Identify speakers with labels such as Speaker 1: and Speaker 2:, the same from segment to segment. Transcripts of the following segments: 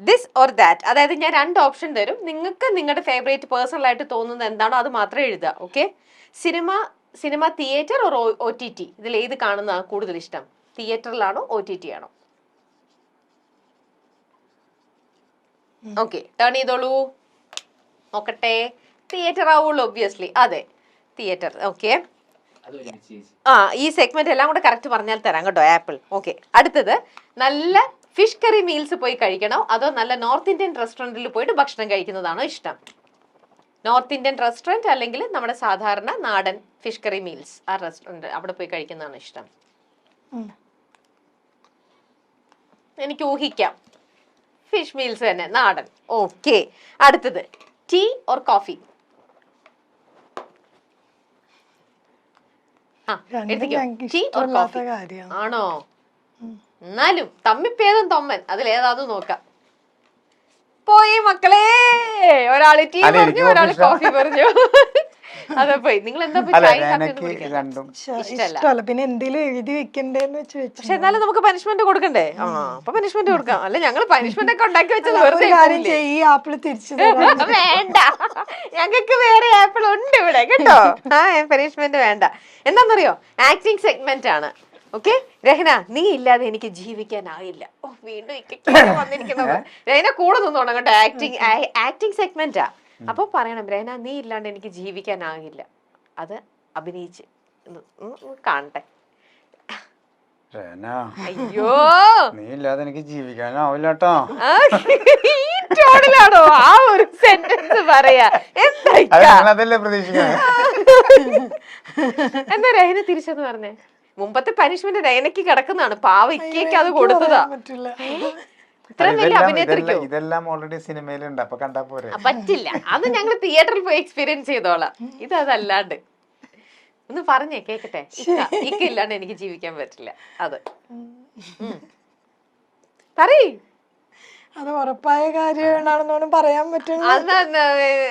Speaker 1: This or that അതായത് ഞാൻ രണ്ട് ഓപ്ഷൻ തരും. നിങ്ങൾക്ക് നിങ്ങളുടെ ഫേവറേറ്റ് പേഴ്സണൽ ആയിട്ട് തോന്നുന്നത് എന്താണോ അത് മാത്രമേ എഴുതുക okay cinema cinema theatre or O T T ഇതിൽ ഏത് കാണുന്ന കൂടുതൽ ഇഷ്ടം? തിയേറ്ററിലാണോ ഒ ടി ടി ആണോ? ഓക്കെ ടേൺ ചെയ്തോളൂ. നോക്കട്ടെ. തിയേറ്റർ ആവുള്ളൂ ഒബ്വിയസ്ലി അതെ തിയേറ്റർ ഓക്കെ ആ ഈ സെഗ്മെന്റ് എല്ലാം കൂടെ കറക്റ്റ് പറഞ്ഞാൽ തരാം കേട്ടോ ആപ്പിൾ. ഓക്കെ അടുത്തത്. നല്ല ഫിഷ് കറി മീൽസ് പോയി കഴിക്കണോ? അതോ നല്ല നോർത്ത് ഇന്ത്യൻ റെസ്റ്റോറന്റിൽ പോയിട്ട് ഭക്ഷണം കഴിക്കുന്നതാണോ ഇഷ്ടം? നോർത്ത് ഇന്ത്യൻ റെസ്റ്റോറന്റ് അല്ലെങ്കിൽ നമ്മുടെ സാധാരണ നാടൻ ഫിഷ് കറി മീൽസ് ആ റെസ്റ്റോറന്റ് അവിടെ പോയി കഴിക്കുന്നതാണ് ഇഷ്ടം? എനിക്ക് ഊഹിക്കാം. ഫിഷ് മീൽസ് തന്നെ നാടൻ. ഓക്കെ അടുത്തത്. ടീ ഓർ കോഫി ആണോ? എന്നാലും തമ്മിപ്പേതും തൊമ്മൻ. അതിലേതാന്ന് നോക്കാം. പോയി മക്കളെ. ഒരാൾ ടീ പറഞ്ഞു
Speaker 2: ഒരാൾ
Speaker 1: കോഫി പറഞ്ഞു അതെ പോയി. നിങ്ങൾ എന്താ
Speaker 3: ഇഷ്ടമല്ല. പിന്നെ എന്തെങ്കിലും എഴുതി വെക്കണ്ടേന്ന് വെച്ച് വെച്ചു
Speaker 1: പക്ഷെ എന്നാലും നമുക്ക് പനിഷ്മെന്റ് കൊടുക്കണ്ടേ? ആ അപ്പൊ പനിഷ്മെന്റ് കൊടുക്കാം. അല്ല ഞങ്ങൾ പനിഷ്മെന്റ് ഒക്കെ ഉണ്ടാക്കി വെച്ചത് വെറുതെ
Speaker 3: ഈ ആപ്പിൾ തിരിച്ചു തരാം.
Speaker 1: വേണ്ട. ഞങ്ങൾക്ക് വേറെ ആപ്പിൾ ഉണ്ട് ഇവിടെ കേട്ടോ. ആ പനിഷ്മെന്റ് വേണ്ട. എന്താണെന്നറിയോ? ആക്ടിങ് സെഗ്മെന്റ് ആണ്. ഓക്കെ? രഹന നീ ഇല്ലാതെ എനിക്ക് ജീവിക്കാനാവില്ല ഓ വീണ്ടും ഇക്കയ്ക്കാണ് വന്നിരിക്കുന്നത്. രഹന കൂടെ നിന്നോണം കേട്ടോ. ആക്ടിങ് ആക്ടിങ് സെഗ്മെന്റാ അപ്പൊ പറയണം രഹന നീ ഇല്ലാണ്ട് എനിക്ക് ജീവിക്കാനാകില്ല അത് അഭിനയിച്ച്. കാണട്ടെ. അയ്യോ.
Speaker 2: നീ ഇല്ലാതെ എനിക്ക് ജീവിക്കാനാവില്ല കേട്ടോ
Speaker 1: ഈ ടോണിലാണോ? ആ ഒരു സെന്റൻസ് പറയാ. എന്താ
Speaker 2: പ്രതീക്ഷിക്കുന്നത്.
Speaker 1: എന്താ രഹന തിരിച്ചെന്ന് പറഞ്ഞേ? മുമ്പത്തെ പനിഷ്മെന്റ് ഡയനക്ക് കിടക്കുന്നതാണ്. പാവ ഇക്കേക്ക് അത് കൊടുത്തതാ.
Speaker 2: ഇതെല്ലാം- ഓൾറെഡി സിനിമയിലുണ്ട് അപ്പൊ കണ്ടാ പോരെ?
Speaker 1: പറ്റില്ല. അത് ഞങ്ങൾ തിയേറ്ററിൽ പോയി എക്സ്പീരിയൻസ് ചെയ്തോളാം. ഇത് അതല്ലാണ്ട്. ഒന്ന് പറഞ്ഞേ കേക്കട്ടെ? ഇക്ക ഇക്ക ഇല്ലാണ്ട് എനിക്ക് ജീവിക്കാൻ പറ്റില്ല. അത്. പറയേ.
Speaker 3: അത് ഉറപ്പായ കാര്യം പറയാൻ പറ്റും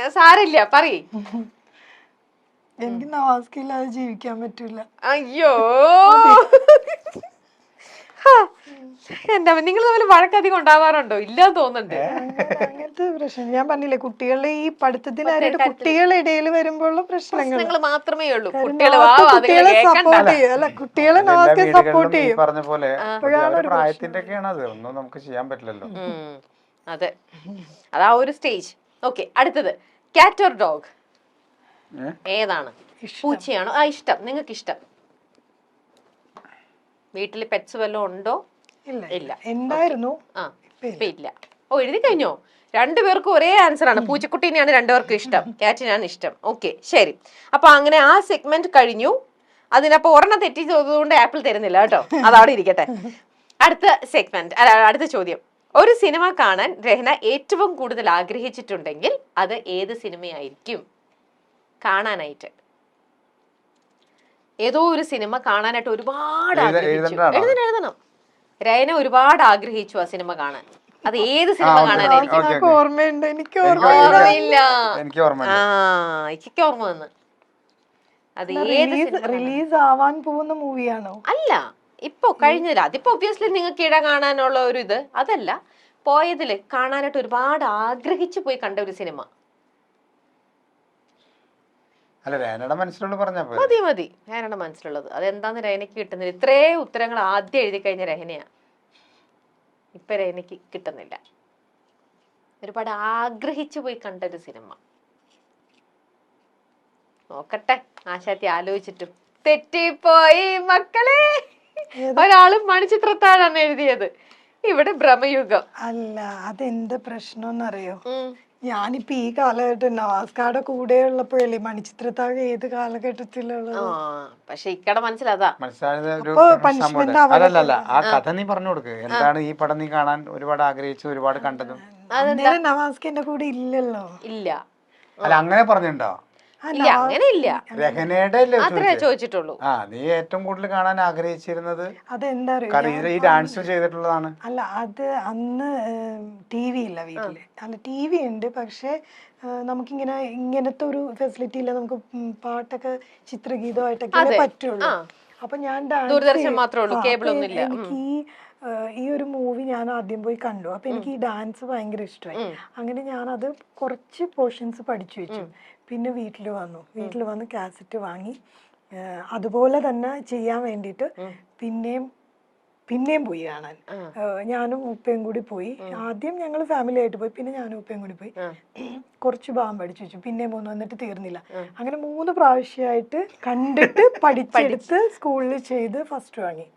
Speaker 1: സാരില്ല പറയ്.
Speaker 3: എനിക്ക് നവാസ്ക ഇല്ലാതെ ജീവിക്കാൻ പറ്റൂല.
Speaker 1: അയ്യോ! ഹാ. എന്റെ നിങ്ങൾ തമ്മിൽ വഴക്കധികം ഉണ്ടാവാറുണ്ടോ? ഇല്ല തോന്നുന്നുണ്ട്.
Speaker 3: അങ്ങനത്തെ പ്രശ്നം. ഞാൻ പറഞ്ഞില്ലേ കുട്ടികളുടെ ഈ പഠിത്തത്തിനായിട്ട് കുട്ടികളുടെ ഇടയിൽ വരുമ്പോഴുള്ള പ്രശ്നങ്ങൾ.
Speaker 1: മാത്രമേ ഉള്ളൂ.
Speaker 3: കുട്ടികളെ സപ്പോർട്ട് ചെയ്യും. അല്ല കുട്ടികളെ നമുക്ക് സപ്പോർട്ട് ചെയ്യും.
Speaker 2: പറഞ്ഞ പോലെ
Speaker 3: അപ്പോഴാണ് ഒരു
Speaker 2: പ്രായത്തിന്റെ ഒക്കെയാണ് അത്. ഒന്നും നമുക്ക് ചെയ്യാൻ പറ്റില്ലല്ലോ.
Speaker 1: അതെ. അതാ ഒരു സ്റ്റേജ് ഓക്കെ അടുത്തത്. കാറ്റ് ഓർ ഡോഗ്? ഏതാണ്? പൂച്ചയാണോ? ആ ഇഷ്ടം. നിങ്ങൾക്ക് ഇഷ്ടം വീട്ടിൽ പെറ്റ്സ് വല്ലതും ഉണ്ടോ?
Speaker 3: ഇല്ല
Speaker 1: എന്തായിരുന്നു?
Speaker 3: ഉണ്ടായിരുന്നു
Speaker 1: ആ ഇപ്പൊ ഇല്ല. ഓ എഴുതി കഴിഞ്ഞോ? രണ്ടുപേർക്കും ഒരേ ആൻസർ ആണ്. പൂച്ചക്കുട്ടീനെയാണ് രണ്ടുപേർക്കും ഇഷ്ടം. കാറ്റിനാണ് ഇഷ്ടം. ഓക്കെ ശരി. അപ്പൊ അങ്ങനെ ആ സെഗ്മെന്റ് കഴിഞ്ഞു. അതിനപ്പോ ഒരെണ്ണം തെറ്റി ചോദിച്ചതുകൊണ്ട് ആപ്പിൾ തരുന്നില്ല കേട്ടോ. അതവിടെ ഇരിക്കട്ടെ. അടുത്ത സെഗ്മെന്റ് അടുത്ത ചോദ്യം. ഒരു സിനിമ കാണാൻ രഹന ഏറ്റവും കൂടുതൽ ആഗ്രഹിച്ചിട്ടുണ്ടെങ്കിൽ അത് ഏത് സിനിമയായിരിക്കും? കാണാനായിട്ട്. ഏതോ ഒരു സിനിമ കാണാനായിട്ട് ഒരുപാട് ആഗ്രഹിച്ചു. എഴുതണം എഴുതണം. രയന ഒരുപാട് ആഗ്രഹിച്ചു ആ സിനിമ കാണാൻ. അത് ഏത് സിനിമ കാണാനായിരിക്കും
Speaker 3: എനിക്ക്. ഓർമ്മയുണ്ട് ഓർമ്മയില്ല.
Speaker 2: എനിക്ക് ഓർമ്മ
Speaker 1: ആ എനിക്ക് ഓർമ്മ വന്ന്. അത് ഏത്
Speaker 3: റിലീസ് റിലീസ് ആവാൻ പോകുന്ന മൂവിയാണോ?
Speaker 1: അല്ല ഇപ്പൊ കഴിഞ്ഞില്ല അതിപ്പോ ഒബ്വിയസ്ലി നിങ്ങൾക്ക് ഇട കാണാനുള്ള ഒരു ഇത്. അതല്ല പോയതിൽ കാണാനായിട്ട് ഒരുപാട് ആഗ്രഹിച്ചു പോയി കണ്ട ഒരു സിനിമ.
Speaker 2: അല്ല രേനയുടെ മനസ്സിലുള്ള പറഞ്ഞാ പോലെ
Speaker 1: മതി മതി. രേനയുടെ മനസ്സിലുള്ളത്. അതെന്താന്ന് രഹനയ്ക്ക് കിട്ടുന്നില്ല. ഇത്രേ ഉത്തരങ്ങൾ ആദ്യം എഴുതി കഴിഞ്ഞ രഹനയാ ഇപ്പൊ രഹനയ്ക്ക് കിട്ടുന്നില്ല. ഒരുപാട് ആഗ്രഹിച്ചു പോയി കണ്ട ഒരു സിനിമ. നോക്കട്ടെ. ആശാത്തി ആലോചിച്ചിട്ടും. തെറ്റിപ്പോയി മക്കളെ. ഒരാളും മണിച്ചിത്രത്താഴാണ് എഴുതിയത്. ഇവിടെ ഭ്രമയുഗം
Speaker 3: അല്ല അതെന്ത് പ്രശ്നം
Speaker 1: ഉം.
Speaker 3: ഞാനിപ്പോ ഈ കാലഘട്ടം നവാസ്കാരുടെ കൂടെ ഉള്ളപ്പോഴല്ലേ മണിച്ചിത്രത്താഴ് ഏത് കാലഘട്ടത്തിലുള്ള
Speaker 1: ആ പക്ഷെ ഇക്കടെ മനസ്സിലാതാ.
Speaker 2: മനസ്സിലായത് ആ കഥ നീ പറഞ്ഞു കൊടുക്ക്. എന്താണ് ഈ പടം നീ കാണാൻ ഒരുപാട് ആഗ്രഹിച്ചു ഒരുപാട് കണ്ടതും?
Speaker 3: അന്നേരം നവാസ്ക എന്റെ കൂടെ ഇല്ലല്ലോ.
Speaker 1: ഇല്ല.
Speaker 2: അല്ല അങ്ങനെ പറഞ്ഞിട്ടുണ്ടോ?
Speaker 1: ഇല്ല അങ്ങനെ. ഇല്ല
Speaker 2: രഹനയുടെ അല്ലേ
Speaker 1: അത്രേ ചോദിച്ചിട്ടുള്ളൂ.
Speaker 2: ആ നീ ഏറ്റവും കൂടുതൽ കാണാൻ ആഗ്രഹിച്ചിരുന്നത്?
Speaker 3: അതെന്താ അറിയോ?
Speaker 2: കാരണം ഈ ഡാൻസ് ചെയ്തിട്ടുള്ളതാണ്.
Speaker 3: അല്ല അത് അന്ന് ടി വി ഇല്ല വീട്ടിൽ. അല്ല ടി വി ഉണ്ട് പക്ഷെ നമുക്കിങ്ങനെ ഇങ്ങനത്തെ ഒരു ഫെസിലിറ്റി ഇല്ല. നമുക്ക് പാട്ടൊക്കെ ചിത്രഗീതമായിട്ടൊക്കെ. പറ്റുള്ളൂ. അപ്പൊ ഞാൻ
Speaker 1: ദൂരദർശൻ മാത്രമേ ഉള്ളൂ,
Speaker 3: കേബിൾ
Speaker 1: ഒന്നുമില്ല.
Speaker 3: എനിക്ക് ഈ ഈ ഒരു മൂവി ഞാൻ ആദ്യം പോയി കണ്ടു. അപ്പൊ എനിക്ക് ഈ ഡാൻസ് ഭയങ്കര ഇഷ്ടമായി. അങ്ങനെ ഞാൻ അത് കുറച്ച് പോർഷൻസ് പഠിച്ചു വെച്ചു. പിന്നെ വീട്ടിൽ വന്നു. വീട്ടിൽ വന്ന് കാസറ്റ് വാങ്ങി. അതുപോലെ തന്നെ ചെയ്യാൻ വേണ്ടിയിട്ട് പിന്നെയും പിന്നെയും പോയി കാണാൻ. ഞാനും ഉപ്പയും കൂടി പോയി. ആദ്യം ഞങ്ങൾ ഫാമിലി ആയിട്ട് പോയി. പിന്നെ ഞാനും ഉപ്പയും കൂടി പോയി. കുറച്ച് ഭാഗം പഠിച്ചു വെച്ചു. പിന്നെയും പോന്നു. വന്നിട്ട് തീർന്നില്ല. അങ്ങനെ മൂന്ന് പ്രാവശ്യമായിട്ട് കണ്ടിട്ട് പഠിച്ചെടുത്ത് സ്കൂളിൽ ചെയ്ത് ഫസ്റ്റ് വാങ്ങി.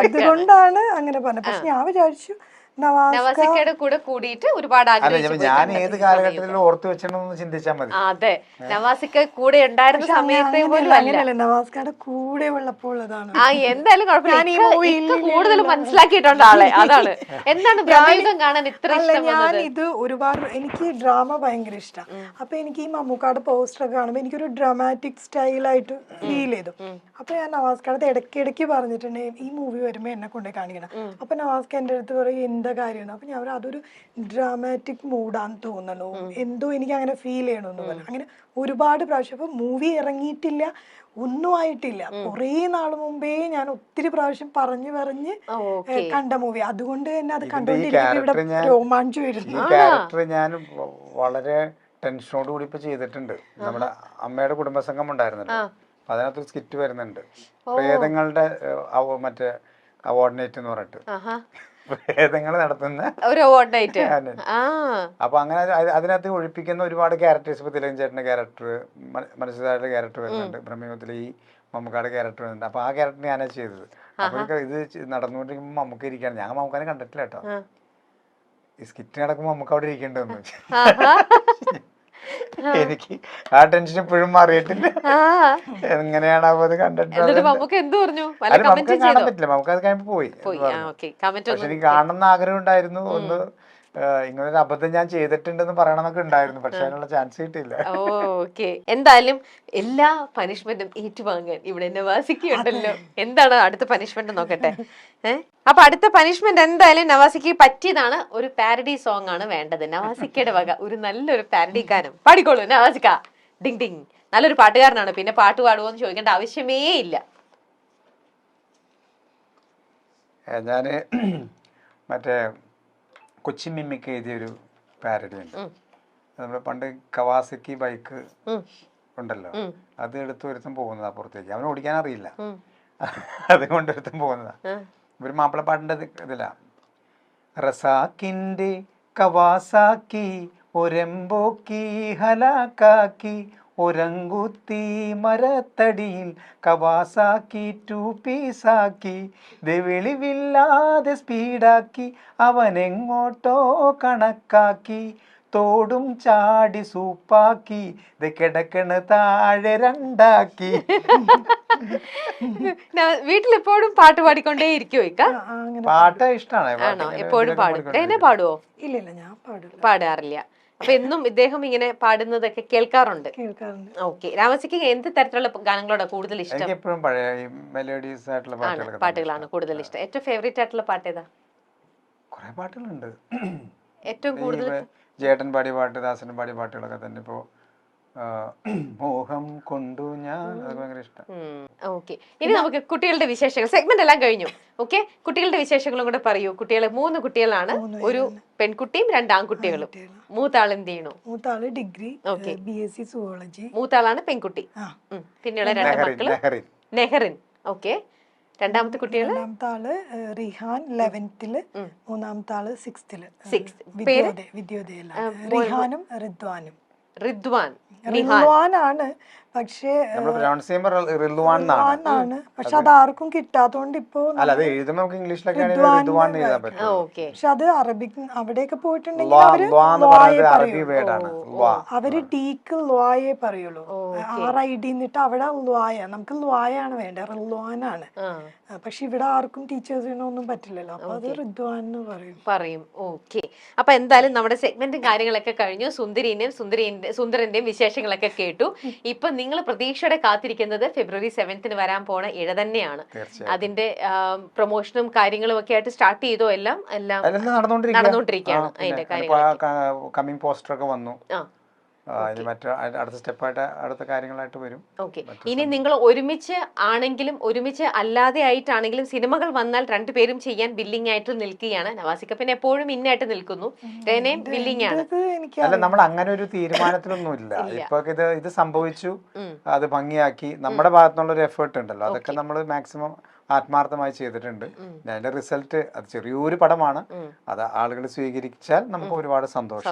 Speaker 3: അതുകൊണ്ടാണ് അങ്ങനെ പറഞ്ഞത്. പക്ഷെ ഞാൻ വിചാരിച്ചു
Speaker 1: നവാസിക്കയുടെ കൂടെ കൂടിയിട്ട് ഒരുപാട് ആഗ്രഹിച്ചു
Speaker 2: ഞാൻ ഏത്
Speaker 1: ഈ
Speaker 2: കാലഘട്ടത്തിലും ഓർത്തു വെച്ചെന്ന് ചിന്തിച്ചാൽ മതി.
Speaker 1: അതെ. നവാസിക്ക കൂടെ ഉണ്ടായിരുന്ന സമയത്തെ പോലും
Speaker 3: നവാസ്കയുടെ കൂടെ ഉള്ളപ്പോൾ
Speaker 1: ആ എന്തായാലും കുഴപ്പമില്ല. കൂടുതൽ മനസ്സിലാക്കിയിട്ടുണ്ട് ആളെ. അതാണ്. എന്താണ് ബ്രഹ്മയുഗം കാണാൻ ഇത്ര
Speaker 3: ഞാൻ ഇത് ഒരുപാട് എനിക്ക് ഡ്രാമ ഭയങ്കര ഇഷ്ടമാണ് അപ്പൊ എനിക്ക് ഈ മമ്മൂക്കാട് പോസ്റ്റർ ഒക്കെ കാണുമ്പോൾ എനിക്കൊരു ഡ്രാമാറ്റിക് സ്റ്റൈലായിട്ട് ഫീൽ ചെയ്തു. അപ്പൊ ഞാൻ നവാസ്കാടത്ത് ഇടയ്ക്ക് ഇടയ്ക്ക് പറഞ്ഞിട്ടുണ്ട് ഈ മൂവി വരുമ്പോ എന്നെ കൊണ്ടുപോയി കാണിക്കണം. അപ്പൊ നവാസ്ക എന്റെ അടുത്ത് പറയും എന്താ കാര്യമാണ്? അപ്പൊ ഞാൻ അതൊരു ഡ്രാമാറ്റിക് മൂഡാന്ന് തോന്നണു. എന്തോ എനിക്ക് അങ്ങനെ ഫീൽ ചെയ്യണമെന്ന് പറഞ്ഞു. അങ്ങനെ ഒരുപാട് പ്രാവശ്യം. അപ്പൊ മൂവി ഇറങ്ങിയിട്ടില്ല ഒന്നും ആയിട്ടില്ല. കുറേ നാൾ മുമ്പേ ഞാൻ ഒത്തിരി പ്രാവശ്യം പറഞ്ഞു പറഞ്ഞ് കണ്ട മൂവി അതുകൊണ്ട് തന്നെ അത് കണ്ടോണ്ടിരിക്കുമ്പോ ഇവിടെ
Speaker 2: ഞാൻ-
Speaker 3: രോമാഞ്ചു വരുന്നു.
Speaker 2: ഞാൻ വളരെ ടെൻഷനോട് കൂടി ഇപ്പൊ ചെയ്തിട്ടുണ്ട്. നമ്മുടെ അമ്മയുടെ കുടുംബസംഘം ഉണ്ടായിരുന്നല്ലോ. അപ്പൊ അതിനകത്തൊരു സ്കിറ്റ് വരുന്നുണ്ട്. പ്രേതങ്ങളുടെ മറ്റേ ഓർഡിനേറ്റ് എന്ന് പറഞ്ഞിട്ട്. പ്രേതങ്ങൾ നടത്തുന്ന
Speaker 1: ഒരു ഓട്ടായിട്ട്
Speaker 2: അപ്പൊ അങ്ങനെ അത് അതിനകത്ത് ഒഴിപ്പിക്കുന്ന ഒരുപാട് ക്യാരക്ടേഴ്സ് ഇപ്പൊ തിലകൻ ചേട്ടന്റെ ക്യാരക്ടർ മനസ്സിലായിട്ട് ക്യാരക്ടർ വരുന്നുണ്ട്. ബ്രഹ്മയുഗത്തിലെ ഈ മമ്മൂക്കാട് ക്യാരക്ടർ വരുന്നുണ്ട്. അപ്പൊ ആ ക്യാരക്ടർ ഞാനാ ചെയ്തത്. അപ്പൊ ഇത് നടന്നുകൊണ്ടിരിക്കുമ്പോ നടന്നുകൊണ്ടിരിക്കുമ്പോൾ മമ്മൂക്ക ഇരിക്കുകയാണ് ഞാൻ മമ്മൂക്കാനെ കണ്ടിട്ടില്ല കേട്ടോ ഈ സ്കിറ്റ് നടക്കുമ്പോൾ നമുക്ക് അവിടെ ഇരിക്കേണ്ടതെന്ന്.
Speaker 1: ആഹാ.
Speaker 2: എനിക്ക് ആ ടെൻഷൻ ഇപ്പോഴും മാറിയിട്ടില്ല. എങ്ങനെയാണ് അപ്പൊ അത് കണ്ടിട്ട്
Speaker 1: നമുക്ക് എന്ത് പറഞ്ഞു?
Speaker 2: നമുക്ക് കാണാൻ പറ്റില്ല. നമുക്ക് അത് കഴിയുമ്പോൾ പോയി. എന്ന് പക്ഷെ
Speaker 1: എനിക്ക്
Speaker 2: എനിക്ക് കാണണമെന്ന് ആഗ്രഹം ഉണ്ടായിരുന്നു. ഒന്ന് ഇങ്ങനൊരു അബദ്ധം ഞാൻ ചെയ്തിട്ടുണ്ടെന്ന് പറയണമെന്നൊക്കെ ഉണ്ടായിരുന്നു. പക്ഷെ അതിനുള്ള ചാൻസ് കിട്ടിയില്ല.
Speaker 1: ഓക്കെ എന്തായാലും എല്ലാ പനിഷ്മെന്റും ഏറ്റുവാങ്ങാൻ ഇവിടെ നവാസിക്ക് ഉണ്ടല്ലോ എന്താണ് അടുത്ത പനിഷ്മെന്റ് നോക്കട്ടെ? ഏഹ് അപ്പൊ അടുത്ത പനിഷ്മെന്റ് എന്തായാലും നവാസിക്ക് പറ്റിയതാണ് ഒരു പാരഡി സോങ് ആണ് വേണ്ടത്. നവാസിക്കയുടെ വക. ഒരു നല്ലൊരു പാരഡി ഗാനം. പാടിക്കോളൂ നവാസിക്ക. Ding ding. നല്ലൊരു പാട്ടുകാരനാണ്. പിന്നെ പാട്ട് പാടുവോ എന്ന് ചോദിക്കേണ്ട ആവശ്യമേ ഇല്ല.
Speaker 2: ഞാൻ മറ്റേ കൊച്ചി മിമ്മിക്ക് എഴുതിയൊരു പാരഡി ഉണ്ട്
Speaker 1: ഉം.
Speaker 2: നമ്മൾ പണ്ട് കവാസക്കി ബൈക്ക് ഉണ്ടല്ലോ. അത് എടുത്ത് ഒരുത്തം പോകുന്നതാ പുറത്തേക്ക് അവന് ഓടിക്കാൻ അറിയില്ല. അതുകൊണ്ട് ഒരുത്തം പോകുന്നതാ. ഒരു മാപ്പിളപ്പാട്ടിന്റെ ഇതിലാ റസാക്കിന്റെ കവാസാക്കി ഒരമ്പോക്കി ഹലാക്കാക്കി ഒരങ്കുത്തി മരത്തടിയിൽ കവാസാക്കി ടു പീസാക്കി ഇത് വെളിവില്ലാതെ സ്പീഡാക്കി അവൻ എങ്ങോട്ടോ കണക്കാക്കി തോടും ചാടി സൂപ്പാക്കി ഇത് കിടക്കണ താഴെ രണ്ടാക്കി.
Speaker 1: ന- വീട്ടിലെപ്പോഴും പാട്ട് പാടിക്കൊണ്ടേ
Speaker 3: ആ,
Speaker 2: പാട്ട് ഇഷ്ടമാണ്
Speaker 1: എപ്പോഴും പാടും. എന്നെ പാടുവോ?
Speaker 3: ഇല്ല ഇല്ല ഞാൻ പാടില്ല.
Speaker 1: പാടാറില്ല. അപ്പൊ എന്നും ഇദ്ദേഹം ഇങ്ങനെ പാടുന്നതൊക്കെ കേൾക്കാറുണ്ട്.
Speaker 3: കേൾക്കാറുണ്ട്.
Speaker 1: ഓക്കെ. രാമസിക്ക് എന്ത് തരത്തിലുള്ള പ- കൂടുതൽ ഇഷ്ടം?
Speaker 2: എനിക്ക് എപ്പോഴും പഴയ മെലോഡീസ് ആയിട്ടുള്ള
Speaker 1: പാട്ടുകളാണ് കൂടുതൽ ഇഷ്ടം. ഏറ്റവും ഫേവറേറ്റ് ആയിട്ടുള്ള പാട്ട് ഏതാ?
Speaker 2: കുറെ പാട്ടുകളുണ്ട്.
Speaker 1: ഏറ്റവും കൂടുതൽ
Speaker 2: ജേട്ടൻ പാടിയ പാട്ട് ദാസൻ പാടിയ പാട്ടുകളൊക്കെ തന്നെ ഇപ്പോ മോഹം കൊണ്ടു ഞാൻ. ഭയങ്കര ഇഷ്ടം.
Speaker 1: ഓക്കെ. ഇനി നമുക്ക് കുട്ടികളുടെ വിശേഷങ്ങൾ. സെഗ്മെന്റ് എല്ലാം കഴിഞ്ഞു. ഓക്കെ കുട്ടികളുടെ വിശേഷങ്ങളും കൂടെ പറയൂ. കുട്ടികളെ മൂന്ന് കുട്ടികളാണ്. ഒരു പെൺകുട്ടിയും രണ്ട് ആൺകുട്ടികളും. മൂത്താൾ എന്ത് ചെയ്യണു?
Speaker 3: മൂത്താൾ degree
Speaker 1: okay
Speaker 3: B S C zoology
Speaker 1: മൂത്താളാണ് പെൺകുട്ടി. പിന്നെയുള്ള രണ്ട്
Speaker 2: മക്കൾ
Speaker 1: മക്കൾ?
Speaker 2: നെഹറിൻ.
Speaker 1: ഓക്കെ രണ്ടാമത്തെ കുട്ടികൾ?
Speaker 3: രണ്ടാമത്തെ ആൾ റിഹാൻ
Speaker 1: ലെവൻത്തിൽ
Speaker 3: മൂന്നാമത്തെ ആൾ
Speaker 1: സിക്സ്ത്തിൽ സിക്സ്?
Speaker 3: വിദ്യോദയ വിദ്യോദയയിലാണ്. റിഹാനും റിദ്വാനും.
Speaker 1: റിദ്വാൻ
Speaker 3: റിദ്വാൻ ആണ് പക്ഷേ
Speaker 2: പ്രൊനൗൺസ് ചെയ്യുമ്പോൾ
Speaker 3: പക്ഷെ അത് ആർക്കും കിട്ടാത്തോണ്ട് ഇപ്പോ
Speaker 2: അല്ല അത് എഴുതുമ്പോൾ നമുക്ക് ഇംഗ്ലീഷിലൊക്കെ
Speaker 3: റിദ്വാൻ
Speaker 2: എഴുതാൻ. പറ്റും
Speaker 1: ഓക്കെ.
Speaker 3: പക്ഷെ അത് അറബിക് അവിടെയൊക്കെ പോയിട്ടുണ്ടെങ്കിൽ
Speaker 2: അവർ
Speaker 3: അവർ ടീക്ക് ലുവായേ പറയുള്ളൂ. ആർ ഐ ഡി എന്നിട്ട് അവിടെ ലുവായ നമുക്ക് ലുവായാണ് വേണ്ടത് റിദ്വാനാണ്. പക്ഷെ ഇവിടെ ആർക്കും ടീച്ചേഴ്സിനൊന്നും പറ്റില്ലല്ലോ. അപ്പൊ അത് റിദ്വാൻ എന്ന് പറയും.
Speaker 1: പറയും. ഓക്കെ. അപ്പൊ എന്തായാലും നമ്മുടെ സെഗ്മെന്റും കാര്യങ്ങളൊക്കെ കഴിഞ്ഞു. സുന്ദരിന്റെയും സുന്ദരിന്റെ സുന്ദരന്റെയും വിശേഷങ്ങളൊക്കെ കേട്ടു. ഇപ്പൊ നിങ്ങൾ പ്രതീക്ഷയോടെ കാത്തിരിക്കുന്നത് ഫെബ്രുവരി സെവൻത്തിന് വരാൻ പോണ ഇഴ തന്നെയാണ്. അതിന്റെ പ്രൊമോഷനും കാര്യങ്ങളും ഒക്കെ ആയിട്ട് സ്റ്റാർട്ട് ചെയ്തോ എല്ലാം? എല്ലാം നടന്നുകൊണ്ടിരിക്കുകയാണ് അതിന്റെ
Speaker 2: കമ്മിങ് പോസ്റ്റർ ഒക്കെ വന്നു. ഇനി മറ്റു അടുത്ത സ്റ്റെപ്പായിട്ട് അടുത്ത കാര്യങ്ങളായിട്ട് വരും.
Speaker 1: ഓക്കെ ഇനി നിങ്ങൾ ഒരുമിച്ച് ആണെങ്കിലും ഒരുമിച്ച് അല്ലാതെ ആയിട്ടാണെങ്കിലും സിനിമകൾ വന്നാൽ രണ്ടുപേരും ചെയ്യാൻ ബില്ലിംഗ് ആയിട്ട് നിൽക്കുകയാണ്. നവാസിക്ക പിന്നെ എപ്പോഴും ഇന്നായിട്ട് നിൽക്കുന്നു. രേനയും ബില്ലിംഗ് ആണ്.
Speaker 2: അല്ല നമ്മൾ അങ്ങനെ ഒരു തീരുമാനത്തിലൊന്നും ഇല്ല. ഇപ്പൊ ഇത് ഇത് സംഭവിച്ചു അത് ഭംഗിയാക്കി. നമ്മുടെ ഭാഗത്തുനിന്നുള്ള ഒരു എഫേർട്ട് ഉണ്ടല്ലോ അതൊക്കെ നമ്മൾ മാക്സിമം ആത്മാർത്ഥമായി ചെയ്തിട്ടുണ്ട്. അതിന്റെ റിസൾട്ട് അത് ചെറിയൊരു പടമാണ്. അത് ആളുകൾ സ്വീകരിച്ചാൽ നമുക്ക് ഒരുപാട് സന്തോഷം.